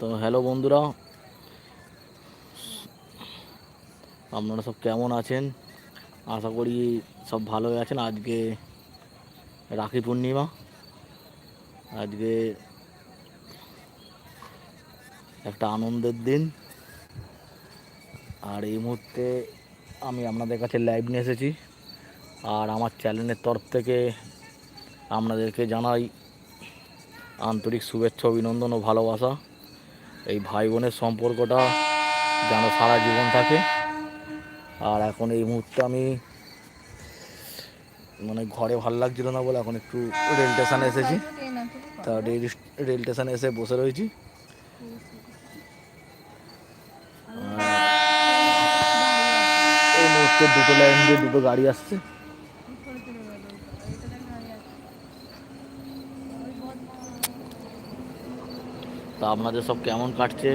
তো হ্যালো বন্ধুরা। আপনারা সব কেমন আছেন? আশা করি সব ভালোই আছেন। আজকে রাখি পূর্ণিমা। আজকে একটা আনন্দের দিন। আর এই মুহূর্তে আমি আপনাদের কাছে লাইভ নিয়ে এসেছি। আর আমার চ্যানেলের তরফ থেকে আপনাদেরকে জানাই আন্তরিক শুভেচ্ছা, অভিনন্দন ও ভালোবাসা। এই ভাই বোনের সম্পর্কটা যেন সারা জীবন থাকে। আর এখন এই মুহূর্তে আমি মানে ঘরে ভালো লাগছিল না বলে এখন একটু রেল স্টেশনে এসেছি। তা রেল রেল স্টেশনে এসে বসে রয়েছি। এই মুহূর্তে দুটো লাইন দিয়ে দুটো গাড়ি আসছে। তা আপনাদের সব কেমন কাটছে?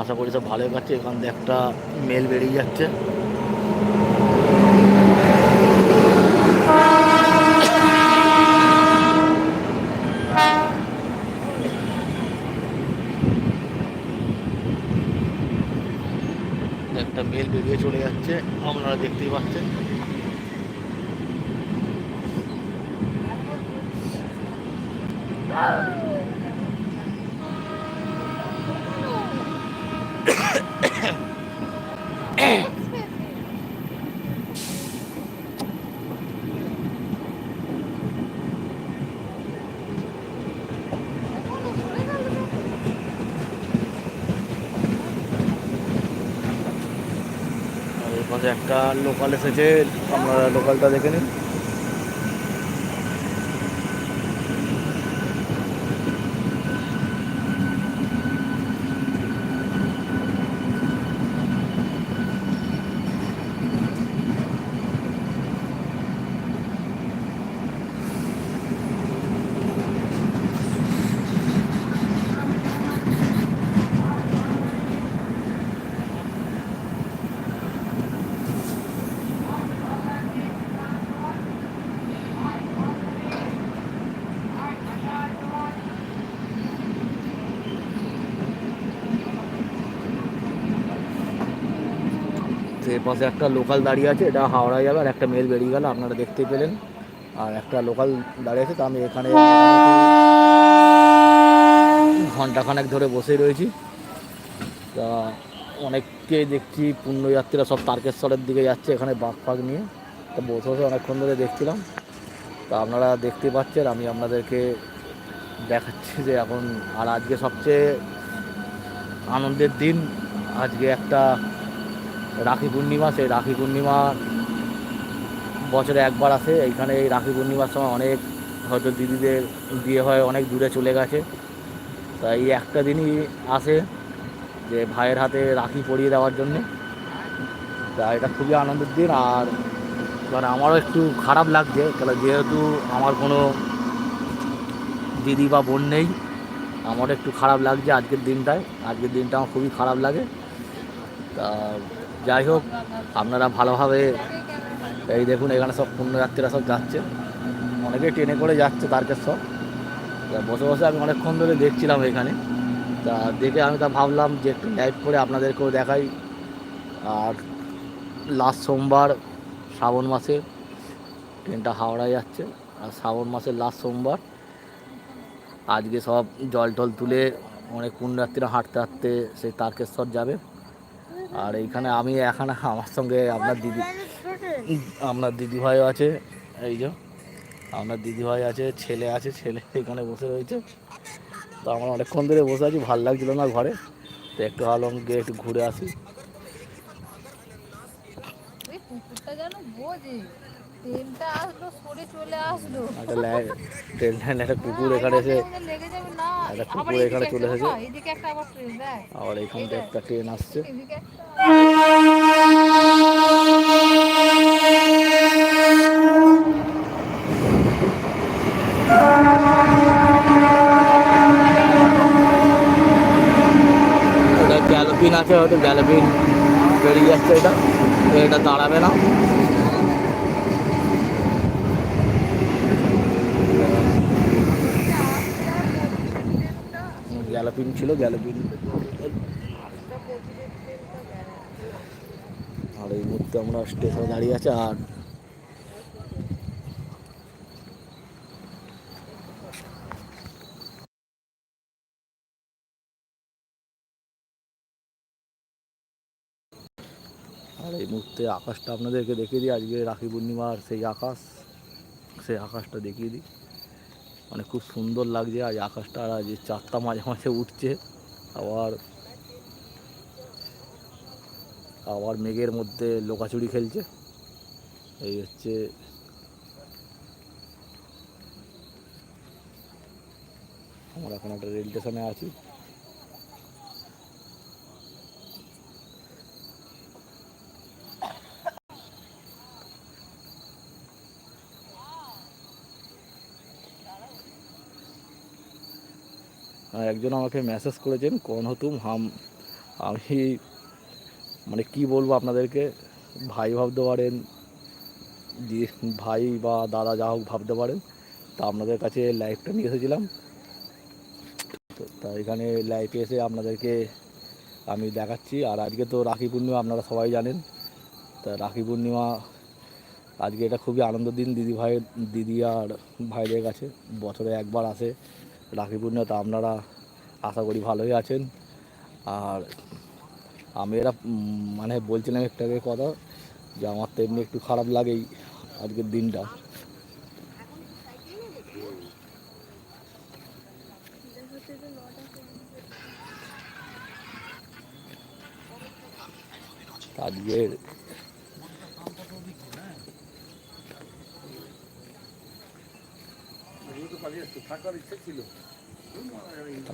আশা করি সব ভালোই কাটছে। এখান থেকে একটা মেল বেরিয়ে যাচ্ছে। একটা মেল বেরিয়ে চলে যাচ্ছে। আপনারা দেখতেই পাচ্ছেন। আর এর পাশে একটা লোকাল এসেছে আপনারা লোকালটা দেখে নিন পাশে একটা লোকাল দাঁড়িয়ে আছে, এটা হাওড়া যাবে আর একটা মেল বেরিয়ে গেল, আপনারা দেখতেই পেলেন। আর একটা লোকাল দাঁড়িয়ে আছে, তো আমি এখানে ঘন্টাখানেক ধরে বসেই রয়েছি। তা অনেককে দেখছি, পুণ্যযাত্রীরা সব তারকেশ্বরের দিকে যাচ্ছে এখানে বাঘ ফাগ নিয়ে। তো বসে বসে অনেকক্ষণ ধরে দেখছিলাম। তা আপনারা দেখতে পাচ্ছেন, আমি আপনাদেরকে দেখাচ্ছি যে এখন আর আজকে সবচেয়ে আনন্দের দিন, আজকে একটা রাখি পূর্ণিমা, সেই রাখি পূর্ণিমা বছরে একবার আসে। এইখানে এই রাখি পূর্ণিমার সময় অনেক হয়তো দিদিদের বিয়ে হয়, অনেক দূরে চলে গেছে। তাই এই একটা দিনই আসে যে ভাইয়ের হাতে রাখি পরিয়ে দেওয়ার জন্য। তা এটা খুবই আনন্দের দিন। আর মানে আমারও একটু খারাপ লাগছে কারণ যেহেতু আমার কোনো দিদি বা বোন নেই, আমারও একটু খারাপ লাগছে আজকের দিনটায়। আজকের দিনটা আমার খুবই খারাপ লাগে। তা যাই হোক, আপনারা ভালোভাবে এই দেখুন, এখানে সব পুণ্যযাত্রীরা সব যাচ্ছে। অনেকে ট্রেনে করে যাচ্ছে তারকেশ্বর তা বসে বসে আমি অনেকক্ষণ ধরে দেখছিলাম এখানে। তা দেখে আমি তা ভাবলাম যে একটু লাইভ করে আপনাদেরকেও দেখাই। আর লাস্ট সোমবার, শ্রাবণ মাসে ট্রেনটা হাওড়ায় যাচ্ছে। আর শ্রাবণ মাসের লাস্ট সোমবার, আজকে সব জল টল তুলে অনেক পুণ্যার্থীরা হাঁটতে হাঁটতে সেই তারকেশ্বর যাবে। আর এইখানে আমি এখানে আমার সঙ্গে আপনার দিদি, আপনার দিদিভাইও আছে, এই যে, আপনার দিদিভাই আছে, ছেলে আছে, ছেলে এখানে বসে রয়েছে। তো আমার অনেকক্ষণ ধরে বসে আছি, ভালো লাগছিল না ঘরে। তো একটু ভালো গিয়ে একটু ঘুরে আসি। ট্রেনটা আসলো সরে চলে আসলো। একটা কুকুর এখানে এসে লেগে যাবে না একটা কুকুর এখানে চলে একটা এসেছে। বাবা, এদিকে একটা আবার ট্রেন দেখ। আবার এইখান থেকে একটা ট্রেন আসছে। এদিকে গ্যালোপিন আছে হয়তো গ্যালোপিন বেরিয়ে যাচ্ছে এটা। এটা দাঁড়াবে না। গ্যালোপিন ছিল গ্যালাপিন আর এই মুহূর্তে আমরা স্টেশনে দাঁড়িয়ে আছে আর এই মুহূর্তে আকাশটা আপনাদেরকে দেখিয়ে দিই, আজকে রাখি পূর্ণিমার সেই আকাশ, সেই আকাশটা দেখিয়ে দিই। মানে খুব সুন্দর লাগছে, আজ আকাশটা আর আজ চারটা মাঝে মাঝে উঠছে। আবার আবার মেঘের মধ্যে লোকাচুরি খেলছে। এই হচ্ছে আমরা এখন একটা রেল স্টেশনে আছি। একজন আমাকে মেসেজ করেছেন, কোন হতুম হাম, আমি মানে কি বলব আপনাদেরকে? ভাই ভাবতে পারেন ভাই বা দাদা যা হোক ভাবতে পারেন। তা আপনাদের কাছে লাইভটা নিয়ে এসেছিলাম। তো এখানে লাইভে এসে আপনাদেরকে আমি দেখাচ্ছি। আর আজকে তো রাখি পূর্ণিমা, আপনারা সবাই জানেন। তা রাখি পূর্ণিমা, আজকে এটা খুবই আনন্দের দিন। দিদি ভাইয়ের, দিদি আর ভাইদের কাছে বছরে একবার আসে। রাখি পূর্ণিমা তা আপনারা আশা করি ভালোই আছেন। আর আমি এরা মানে বলছিলাম একটা কথা, যে আমার তো এমনি একটু খারাপ লাগেই আজকের দিনটা। আজকের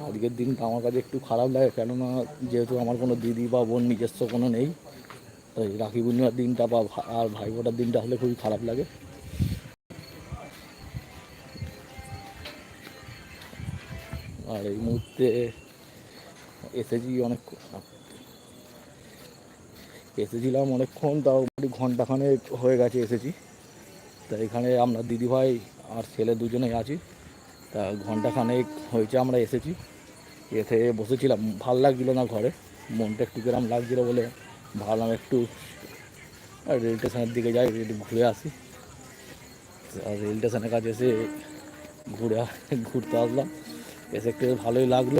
আজকের দিনটা আমার কাছে একটু খারাপ লাগে, কেননা যেহেতু আমার কোনো দিদি বা বোন নিজস্ব কোনো নেই, তাই রাখি পূর্ণিমার দিনটা বা আর ভাই ফোটার দিনটা হলে খুবই খারাপ লাগে। আর এই মুহূর্তে এসেছি অনেক এসেছিলাম অনেকক্ষণ, তাও ঘন্টাখানেক হয়ে গেছে এসেছি। তা এখানে আমরা দিদিভাই আর ছেলে দুজনেই আছি। তা ঘন্টাখানেক হয়েছে আমরা এসেছি। এসে বসেছিলাম, ভালো লাগছিল না ঘরে। মনটা একটু কিরম লাগছিল বলে ভাবলাম একটু রেল স্টেশনের দিকে যাই, একটু ঘুরে আসি। আর রেল স্টেশনের কাছে এসে ঘুরে ঘুরতে আসলাম। এসে একটু ভালোই লাগল।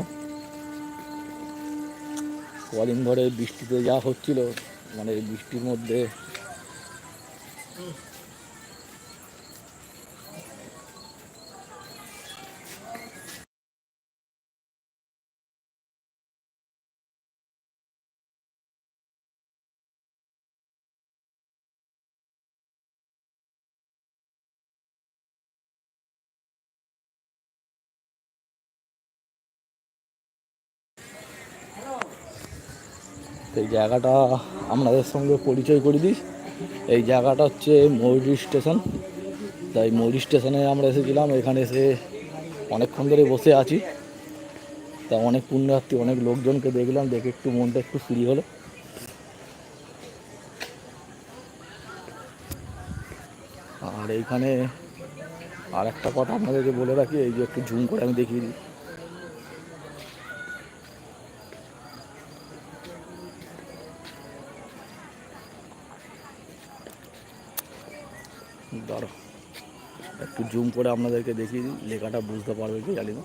কদিন ধরে বৃষ্টিতে যা হচ্ছিল মানে বৃষ্টির মধ্যে এই জায়গাটা আপনাদের সঙ্গে পরিচয় করে দিই এই জায়গাটা হচ্ছে ময়ূরী স্টেশন। তাই ময়ূরী স্টেশনে আমরা এসেছিলাম। এখানে এসে অনেকক্ষণ ধরে বসে আছি। তা অনেক পুণ্যার্থী, অনেক লোকজনকে দেখলাম। দেখে একটু মনটা একটু ফ্রি হলো। আর এইখানে আর একটা কথা আপনাদেরকে বলে রাখি। এই যে একটু ঝুম করে আমি দেখিয়ে দিই। জুম করে আপনাদেরকে দেখিয়ে লেখাটা বুঝতে পারবে কি জানি না।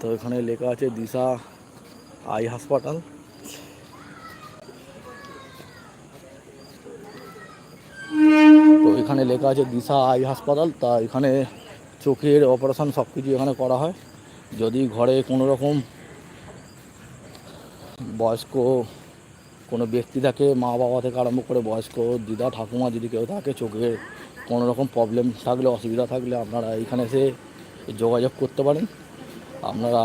তো এখানে লেখা আছে দিশা আই হাসপাতাল। তো এখানে লেখা আছে দিশা আই হাসপাতাল, তা এখানে চোখের অপারেশন সব কিছু এখানে করা হয়। যদি ঘরে কোনো রকম বয়স্ক কোনো ব্যক্তি থাকে, মা বাবা থেকে আরম্ভ করে বয়স্ক দিদা, ঠাকুমা, যদি কেউ থাকে চোখে কোনো রকম প্রবলেম থাকলে, অসুবিধা থাকলে আপনারা এখানে এসে যোগাযোগ করতে পারেন। আপনারা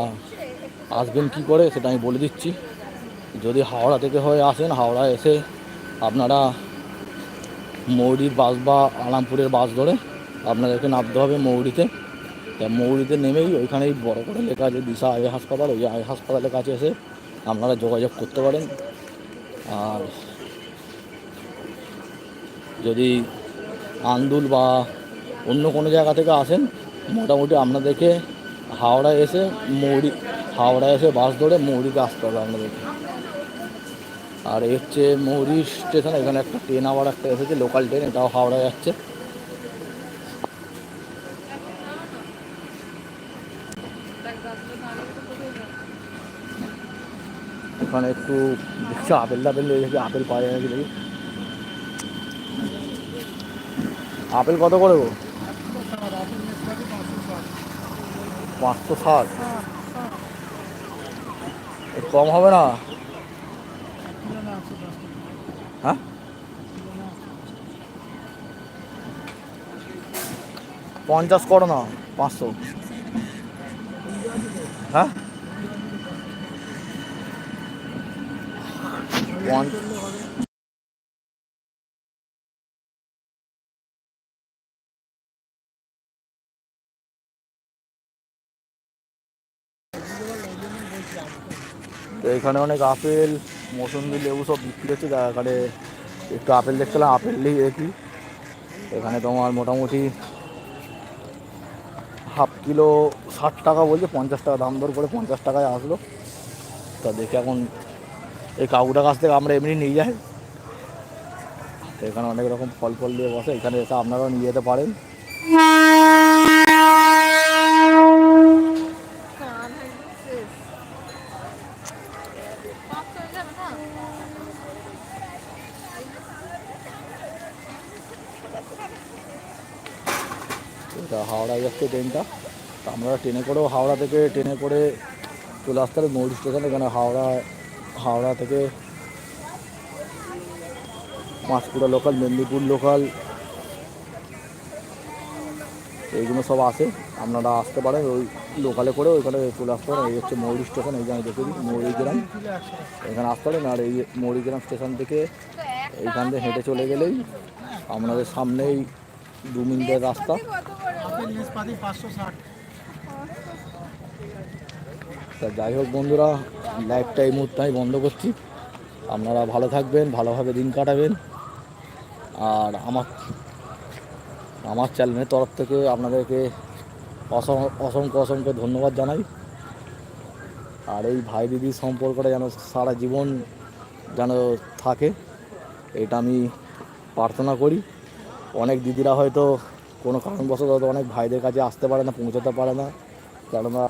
আসবেন কি করে সেটা আমি বলে দিচ্ছি। যদি হাওড়া থেকে হয়ে আসেন, হাওড়া এসে আপনারা মৌরির বাস বা আলামপুরের বাস ধরে আপনাদেরকে নামতে হবে মৌরিতে। তা মৌরিতে নেমেই ওইখানেই বড় করে লেখা আছে দিশা আই হাসপাতাল, ওই আই হাসপাতালের কাছে এসে আপনারা যোগাযোগ করতে পারেন। আর যদি আন্দুল বা অন্য কোনো জায়গা থেকে আসেন, মোটামুটি আপনাদেরকে হাওড়া এসে মৌরি হাওড়া এসে বাস ধরে মৌরিতে আসতে হবে আপনাদেরকে। আর হচ্ছে মৌরি স্টেশন, এখানে একটা ট্রেন আবার একটা এসেছে লোকাল ট্রেন এটাও হাওড়া যাচ্ছে। ওখানে একটু দেখছি, আপেল টাপেল দেখি আপেল পাওয়া যায় নাকি দেখি। আপেল কত করে গো? পাঁচশো ষাট। কম হবে না? হ্যাঁ? পঞ্চাশ করো না, পাঁচশো। হ্যাঁ? তো এখানে অনেক আপেল, মৌসুমি লেবু সব বিক্রি হচ্ছে। এখানে একটু আপেল দেখছিলাম আপেল দেখি। এখানে তোমার মোটামুটি হাফ কিলো ষাট টাকা বলছে, পঞ্চাশ টাকা দাম দর করে পঞ্চাশ টাকায় আসলো। তা দেখি এখন এই কাকুটার কাছ থেকে আমরা এমনি নিয়ে যাই। তো এখানে অনেক রকম ফল ফল দিয়ে বসে, এখানে এসে আপনারাও নিয়ে যেতে পারেন। এটা হাওড়ায় যাচ্ছে ট্রেনটা। আমরা ট্রেনে করেও হাওড়া থেকে ট্রেনে করে চলে আসতে হবে। মৌরি স্টেশন এখানে হাওড়া হাওড়া থেকে পাঁচকুড়া লোকাল মেদিনীপুর লোকাল এইগুলো সব আসে। আপনারা আসতে পারেন ওই লোকালে করে ওইখানে চলে আসতে পারেন। এই হচ্ছে মৌরি স্টেশন এইখানে দেখে দিই মৌরিগ্রাম এখানে আসতে পারেন। আর এই মৌরিগ্রাম স্টেশন থেকে এইখান থেকে হেঁটে চলে গেলেই আপনাদের সামনেই দু মিনিটের রাস্তা। তা যাই হোক বন্ধুরা লাইভটা এই মুহূর্তে আমি বন্ধ করছি। আপনারা ভালো থাকবেন, ভালোভাবে দিন কাটাবেন। আর আমার আমার চ্যানেলের তরফ থেকে আপনাদেরকে অসং- অসংখ্য অসংখ্য ধন্যবাদ জানাই। আর এই ভাই দিদির সম্পর্কটা যেন সারা জীবন যেন থাকে, এটা আমি প্রার্থনা করি। অনেক দিদিরা হয়তো কোনো কারণবশত হয়তো অনেক ভাইদের কাছে আসতে পারে না, পৌঁছাতে পারে না। কেননা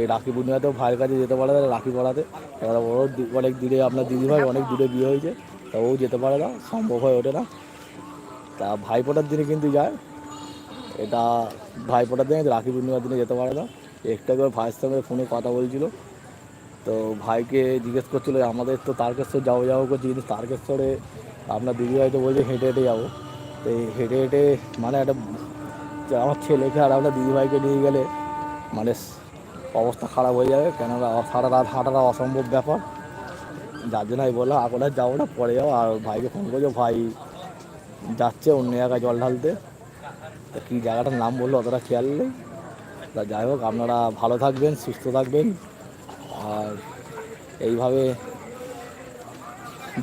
এই রাখি পূর্ণিমাতেও ভাইয়ের কাছে যেতে পারে না রাখি পড়াতে। এবার ওরও অনেক দূরে আপনার দিদিভাই অনেক দূরে বিয়ে হয়েছে, তা ও যেতে পারে না, সম্ভব হয়ে ওঠে না। তা ভাইফোঁটার দিনে কিন্তু যায়, এটা ভাইফোঁটার দিনে, রাখি পূর্ণিমার দিনে যেতে পারে না। একটা করে ভাইয়ের সঙ্গে ফোনে কথা বলছিল, তো ভাইকে জিজ্ঞেস করছিল, আমাদের তো তারকেশ্বর যাব যাব করছি, কিন্তু তারকেশ্বরে আপনার দিদিভাই তো বলছে হেঁটে হেঁটে যাব। তো এই হেঁটে হেঁটে মানে একটা, আমার ছেলেকে আর আপনার দিদিভাইকে নিয়ে গেলে মানে অবস্থা খারাপ হয়ে যাবে, কেননা সারা রাত হাঁটাটা অসম্ভব ব্যাপার। যার জন্য আমি বললাম এখন আর যাব না? পরে যাব আর ভাইকে ফোন করছ, ভাই, যাচ্ছে অন্য জায়গায় জল ঢালতে। তা কী জায়গাটার নাম বলল অতটা খেয়াল নেই। তা যাই হোক, আপনারা ভালো থাকবেন, সুস্থ থাকবেন। আর এইভাবে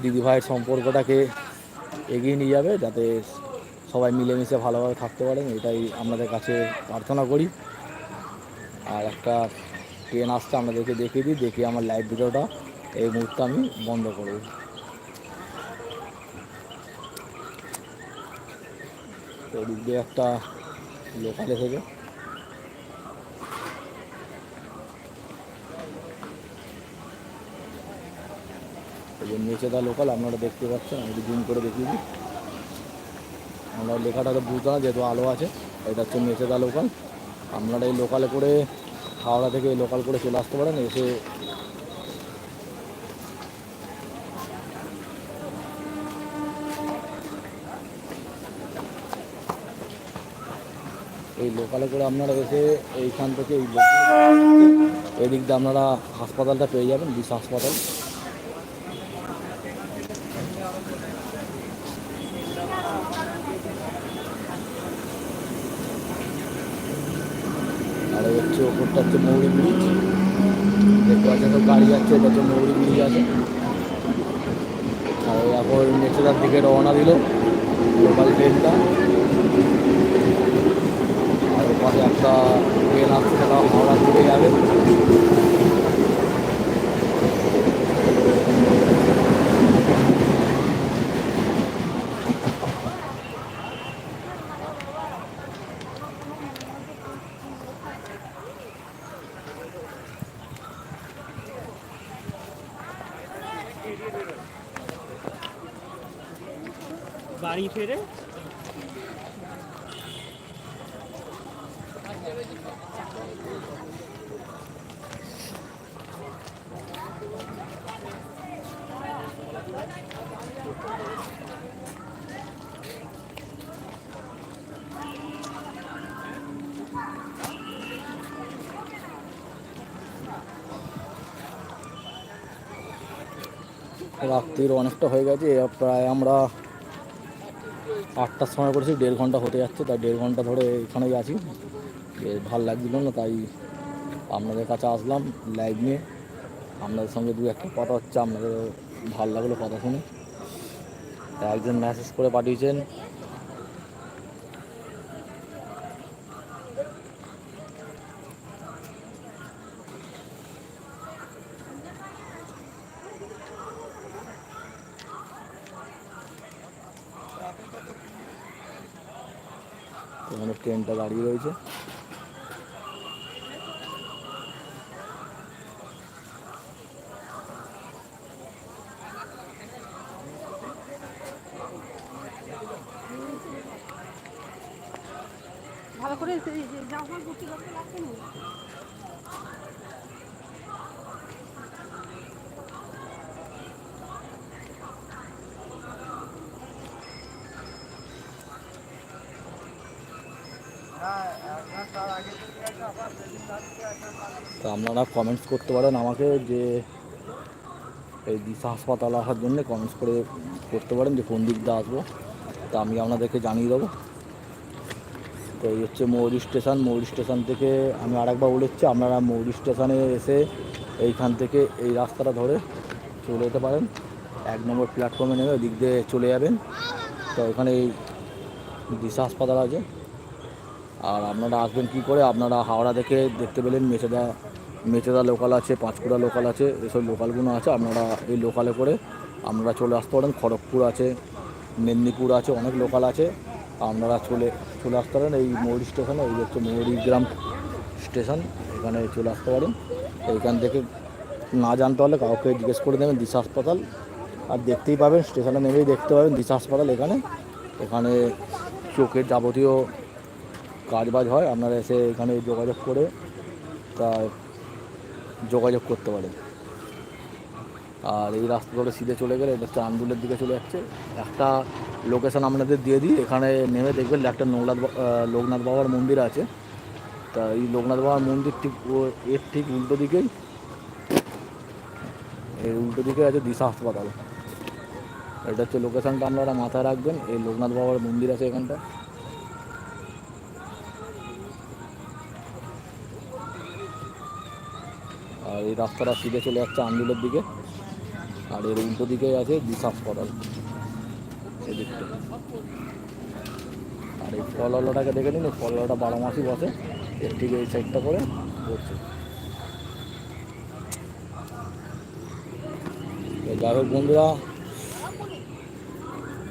দিদি ভাইয়ের সম্পর্কটাকে এগিয়ে নিয়ে যাবে, যাতে সবাই মিলেমিশে ভালোভাবে থাকতে পারেন, এটাই আপনাদের কাছে প্রার্থনা করি। আর একটা ট্রেন আসছে, আপনাদেরকে দেখিয়ে দিই। দেখি আমার লাইভ ভিডিওটা এই মুহূর্তে আমি বন্ধ করব। তো ওদিক দিয়ে একটা লোকাল এসেছে। যে মেচেদা লোকাল আপনারা দেখতে পাচ্ছেন, আমি জুম করে দেখিয়ে দিই। আমরা লেখাটা তো বুঝতে না, যেহেতু আলো আছে, এটা হচ্ছে মেচেদা লোকাল আপনারা এই লোকালে করে হাওড়া থেকে এই লোকাল করে চলে আসতে পারেন, এসে এই লোকালে করে আপনারা এসে এইখান থেকে এই এদিক দিয়ে আপনারা হাসপাতালটা পেয়ে যাবেন, বিশ হাসপাতাল আর এই হচ্ছে মৌরি ব্রিজ দেখতে পাচ্ছেন তো গাড়ি যাচ্ছে, এটা হচ্ছে মৌরি ব্রিজ আছে। আর এখন নেচেদার দিকে রওনা দিল লোকাল ট্রেনটা। আর ওখানে একটা ট্রেন আসতে সেটা হাওড়ার দিকে যাবে। রাত্রির অনেকটা হয়ে গেছে প্রায় আমরা আটটার সময় করেছি, দেড় ঘণ্টা হতে যাচ্ছে, তাই দেড় ঘণ্টা ধরে এখানে আছি। ভালো লাগছিল না, তাই আপনাদের কাছে আসলাম লাইভ নিয়ে। আপনাদের সঙ্গে দু একটা কথা হচ্ছে, আপনাদের ভালো লাগল কথা শুনে। একজন মেসেজ করে পাঠিয়েছেন এখানে ট্রেনটা দাঁড়িয়ে রয়েছে ভালো করে জামা গুটি করতে লাগছে না তো আপনারা কমেন্টস করতে পারেন আমাকে যে এই দিশা হাসপাতাল আসার জন্য কমেন্টস করে করতে পারেন যে কোন দিক দিয়ে আসব। তা আমি আপনাদেরকে জানিয়ে দেবো। তো এই হচ্ছে মৌরি স্টেশন। মৌরি স্টেশন থেকে আমি আরেকবার বলেছি, আপনারা মৌরি স্টেশনে এসে এইখান থেকে এই রাস্তাটা ধরে চলে যেতে পারেন। এক নম্বর প্ল্যাটফর্মে নেমে দিক দিয়ে চলে যাবেন। তো এখানে এই দিশা হাসপাতাল আছে। আর আপনারা আসবেন কি করে? আপনারা হাওড়া থেকে দেখতে পেলেন মেচেদা মেচেদা লোকাল আছে, পাঁচকুড়া লোকাল আছে, এসব লোকালগুলো আছে, আপনারা এই লোকালে করে আপনারা চলে আসতে পারেন। খড়গপুর আছে, মেদিনীপুর আছে, অনেক লোকাল আছে। আপনারা চলে চলে আসতে পারেন এই মৌরি স্টেশনে এই হচ্ছে মৌরিগ্রাম স্টেশন এখানে চলে আসতে পারেন। এইখান থেকে না জানতে হলে কাউকে জিজ্ঞেস করে দেবেন দিশা হাসপাতাল। আর দেখতেই পাবেন স্টেশনে নেমেই দেখতে পাবেন দিশা হাসপাতাল এখানে। এখানে চোখের যাবতীয় কাজ বাজ হয়, আপনারা এসে এখানে যোগাযোগ করে তা যোগাযোগ করতে পারেন। আর এই রাস্তা ধরে সিধে চলে গেলে এটা আন্দুলের দিকে চলে যাচ্ছে। একটা লোকেশন আপনাদের দিয়ে দিই, এখানে নেমে দেখবেন একটা লোকনাথ লোকনাথ বাবার মন্দির আছে। তা এই লোকনাথ বাবার মন্দির ঠিক এর ঠিক উল্টো দিকেই, এর উল্টো দিকে আছে দিশা হাসপাতাল। এটা হচ্ছে লোকেশনটা আপনারা মাথায় রাখবেন, এই লোকনাথ বাবার মন্দির আছে এখানটা। আর এই রাস্তাটা সিধে চলে যাচ্ছে আন্দুলের দিকে। আর এর উল্টো দিকে আছে দিশা হাসপাতাল এদিকটা আর এই ফলওয়ালাটাকে দেখে নিন, এই ফলওয়ালাটা বারো মাসই বসে। এর ঠিক এই সাইডটা করে তো যাই হোক বন্ধুরা,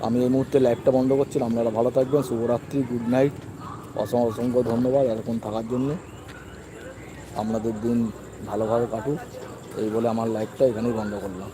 আমি এই মুহূর্তে লাইভটা বন্ধ করছিলাম। আপনারা ভালো থাকবেন, শুভরাত্রি গুড নাইট অসংখ্য অসংখ্য ধন্যবাদ এরকম থাকার জন্য। আপনাদের দিন ভালোভাবে কাটুক এই বলে আমার লাইফটা এখানেই বন্ধ করলাম।